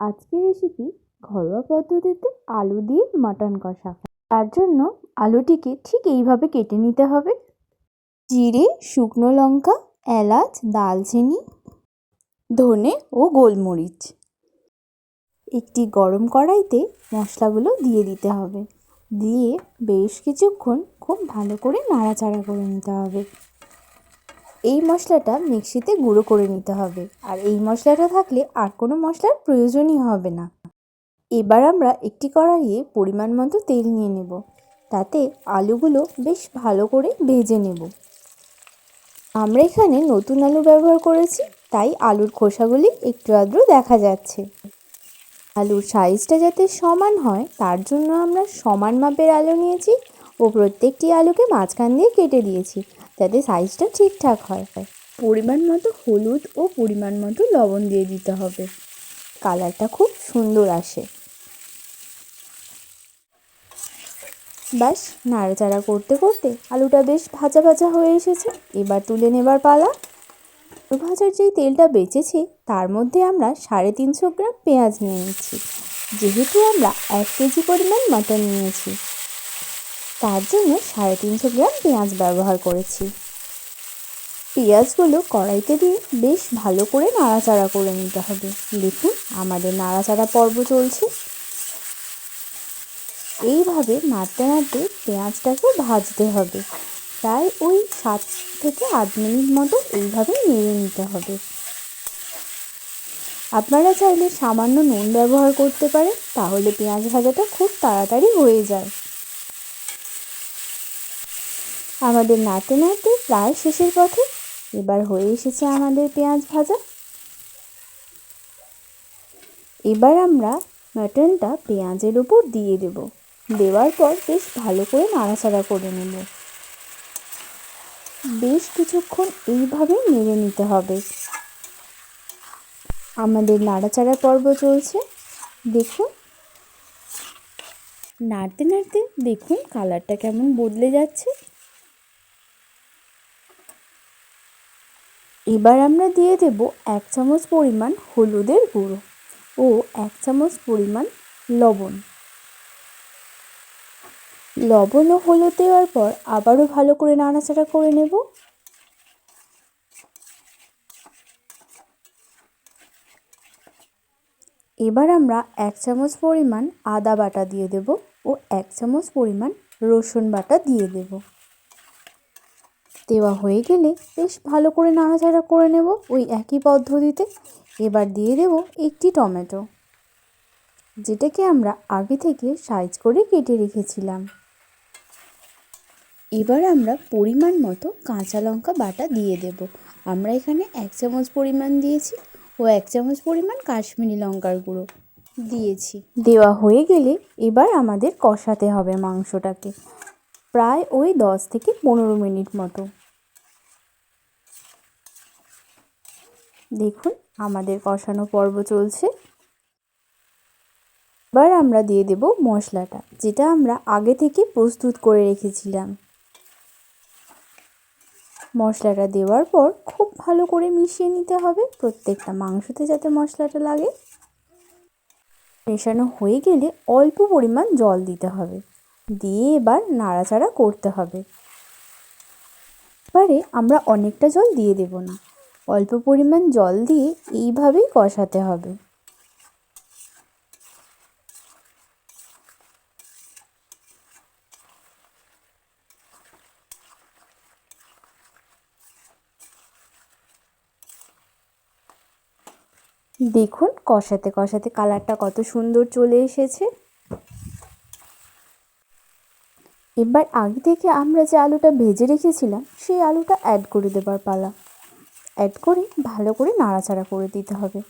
আজকের রেসিপি ঘরোয়া পদ্ধতিতে আলু দিয়ে মাটন কষা। তার জন্য আলুটিকে ঠিক এইভাবে কেটে নিতে হবে। জিরে, শুকনো লঙ্কা, এলাচ, দালচিনি, ধনে ও গোলমরিচ। একটি গরম কড়াইতে মশলাগুলো দিয়ে দিতে হবে। দিয়ে বেশ কিছুক্ষণ খুব ভালো করে নাড়াচাড়া করে নিতে হবে। এই মশলাটা মিক্সিতে গুঁড়ো করে নিতে হবে। আর এই মশলাটা থাকলে আর কোনো মশলার প্রয়োজনই হবে না। এবার আমরা একটি কড়াইয়ে পরিমাণ মতো তেল নিয়ে নেব। তাতে আলুগুলো বেশ ভালো করে ভেজে নেব। আমরা এখানে নতুন আলু ব্যবহার করেছি, তাই আলুর খোসাগুলি একটু আধটু দেখা যাচ্ছে। আলুর সাইজটা যাতে সমান হয়, তার জন্য আমরা সমান মাপের আলু নিয়েছি ও প্রত্যেকটি আলুকে মাঝখান দিয়ে কেটে দিয়েছি। যাতে সাইজটা ঠিকঠাক হয়। পরিমাণ মতো হলুদ ও পরিমাণ মতো লবণ দিয়ে দিতে হবে। কালারটা খুব সুন্দর আসে। ব্যাস, নাড়াচাড়া করতে করতে আলুটা বেশ ভাজা ভাজা হয়ে এসেছে। এবার তুলে নেবার পালা। আলু ভাজার যেই তেলটা বেঁচেছে, তার মধ্যে আমরা সাড়ে তিনশো গ্রাম পেঁয়াজ নিয়ে নিচ্ছি। যেহেতু আমরা এক কেজি পরিমাণ মাটন নিয়েছি। তার জন্য সাড়ে তিনশো গ্রাম পেঁয়াজ ব্যবহার করেছি। পেঁয়াজগুলো কড়াইতে দিয়ে বেশ ভালো করে নাড়াচাড়া করে নিতে হবে। দেখুন, আমাদের নাড়াচাড়া পর্ব চলছে। এইভাবে নাড়তে নাড়তে পেঁয়াজটাকে ভাজতে হবে। প্রায় ওই সাত থেকে আট মিনিট মতো এইভাবে নেড়ে নিতে হবে। আপনারা চাইলে সামান্য নুন ব্যবহার করতে পারেন, তাহলে পেঁয়াজ ভাজাটা খুব তাড়াতাড়ি হয়ে যায়। আমাদের নাড়তে নাড়তে প্রায় শেষের পথে এবার হয়ে এসেছে আমাদের পেঁয়াজ ভাজা। এবার আমরা মাটনটা পেঁয়াজের উপর দিয়ে দেব। দেওয়ার পর বেশ ভালো করে নাড়াচাড়া করে নেব। বেশ কিছুক্ষণ এইভাবে নেড়ে নিতে হবে। আমাদের নাড়াচাড়া পর্ব চলছে। দেখুন। নাড়তে নাড়তে দেখুন কালারটা কেমন বদলে যাচ্ছে। এবার আমরা দিয়ে দেব এক চামচ পরিমাণ হলুদের গুঁড়ো ও এক চামচ পরিমাণ লবণ। লবণ ও হলুদ দেওয়ার পর আবারও ভালো করে নাড়াচাড়া করে নেব। এবার আমরা এক চামচ পরিমাণ আদা বাটা দিয়ে দেব ও এক চামচ পরিমাণ রসুন বাটা দিয়ে দেব। দেওয়া হয়ে গেলে বেশ ভালো করে নাড়াচাড়া করে নেব ওই একই পদ্ধতিতে। এবার দিয়ে দেব একটি টমেটো, যেটাকে আমরা আগে থেকে সাইজ করে কেটে রেখেছিলাম। এবার আমরা পরিমাণ মতো কাঁচা লঙ্কা বাটা দিয়ে দেব। আমরা এখানে এক চামচ পরিমাণ দিয়েছি ও এক চামচ পরিমাণ কাশ্মীরি লঙ্কার গুঁড়ো দিয়েছি। দেওয়া হয়ে গেলে এবার আমাদের কষাতে হবে মাংসটাকে, প্রায় ওই দশ থেকে পনেরো মিনিট মতো। দেখুন, আমাদের কষানো পর্ব চলছে। এবার আমরা দিয়ে দেব মশলাটা, যেটা আমরা আগে থেকে প্রস্তুত করে রেখেছিলাম। মশলাটা দেওয়ার পর খুব ভালো করে মিশিয়ে নিতে হবে, প্রত্যেকটা মাংসতে যাতে মশলাটা লাগে। মেশানো হয়ে গেলে অল্প পরিমাণ জল দিতে হবে, দিয়ে এবার নাড়াচাড়া করতে হবে। এবারে আমরা অনেকটা জল দিয়ে দেব না। অল্প পরিমাণ জল দিয়ে এইভাবেই কষাতে হবে। দেখুন কষাতে কষাতে কালারটা কত সুন্দর চলে এসেছে। এবার আগে থেকে আমরা যে আলুটা ভেজে রেখেছিলাম, সেই আলুটা অ্যাড করে দেবার পালা। অ্যাড করে ভালো করে নাড়াচাড়া করে দিতে হবে।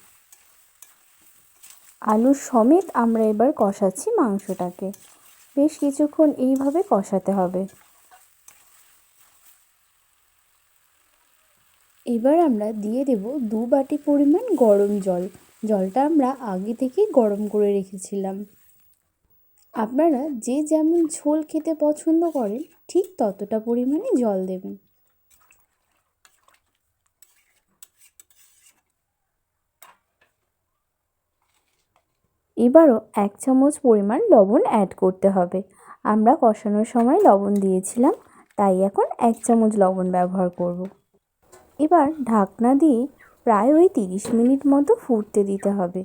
আলুর সমেত আমরা এবার কষাচ্ছি মাংসটাকে। বেশ কিছুক্ষণ এইভাবে কষাতে হবে। এবার আমরা দিয়ে দেব দু বাটি পরিমাণ গরম জল। জলটা আমরা আগে থেকে গরম করে রেখেছিলাম। আপনারা যে যেমন ঝোল খেতে পছন্দ করেন, ঠিক ততটা পরিমাণে জল দেবেন। এবারও এক চামচ পরিমাণ লবণ অ্যাড করতে হবে। আমরা কষানোর সময় লবণ দিয়েছিলাম, তাই এখন এক চামচ লবণ ব্যবহার করব। এবার ঢাকনা দিয়ে প্রায় ওই তিরিশ মিনিট মতো ফুটতে দিতে হবে।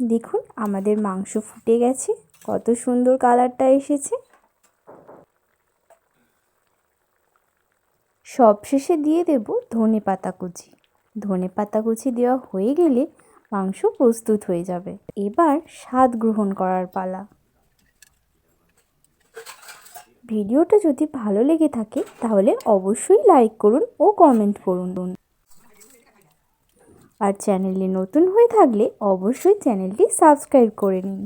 দেখুন আমাদের মাংস ফুটে গেছে, কত সুন্দর কালারটা এসেছে। সবশেষে দিয়ে দেব ধনে পাতা কুচি। ধনে পাতা কুচি দেওয়া হয়ে গেলে মাংস প্রস্তুত হয়ে যাবে। এবার স্বাদ গ্রহণ করার পালা। ভিডিওটা যদি ভালো লেগে থাকে, তাহলে অবশ্যই লাইক করুন ও কমেন্ট করুন। আর চ্যানেলে নতুন হয়ে থাকলে অবশ্যই চ্যানেলটি সাবস্ক্রাইব করে নিন।